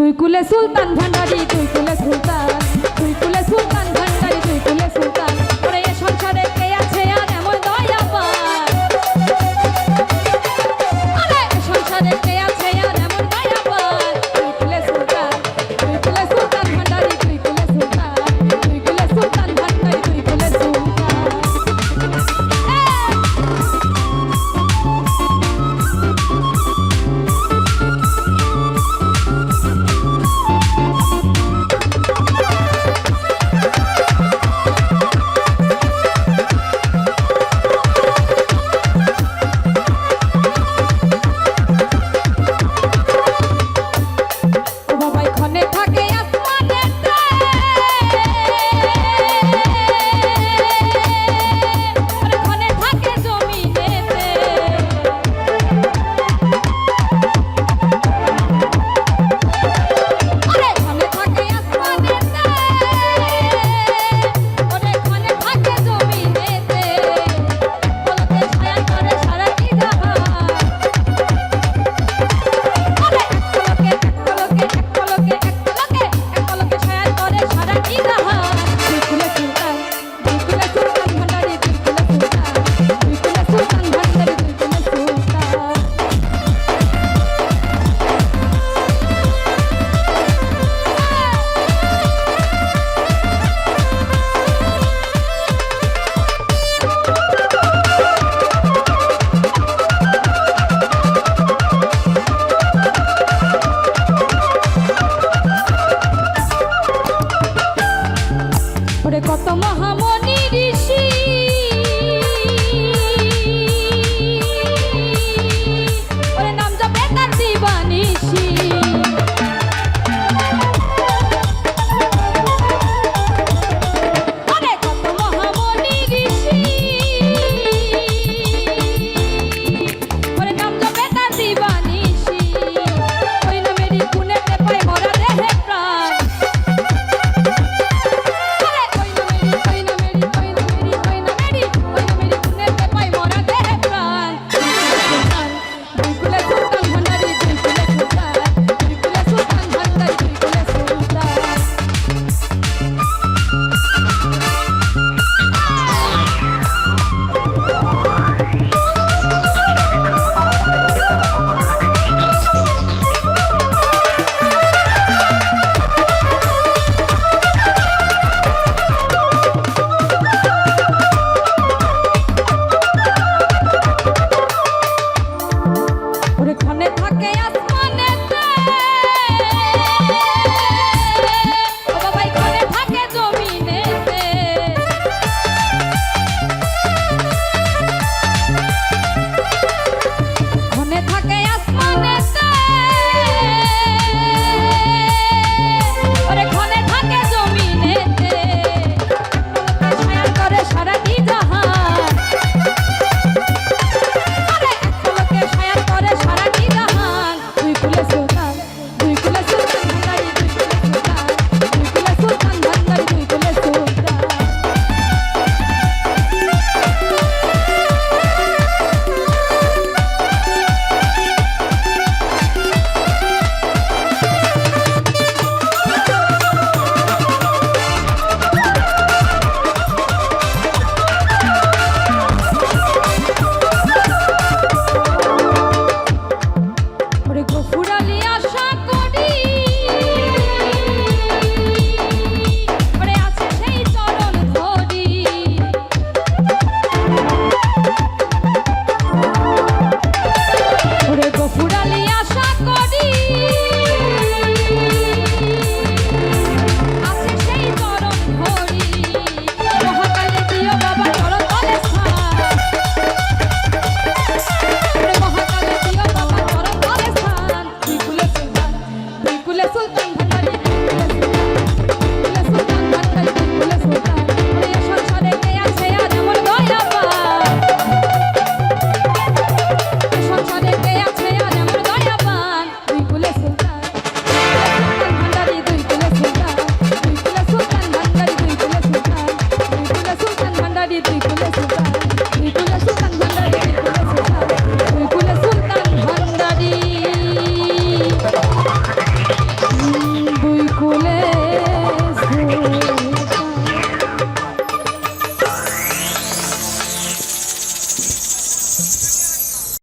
তুই কুলে সুলতান ভান্ডারি তুই কুলে সুলতান তুই কুলে সুলতান ভান্ডারি তুই কুলে সুলতান। কত মহামণি ঋষি। That's what I'm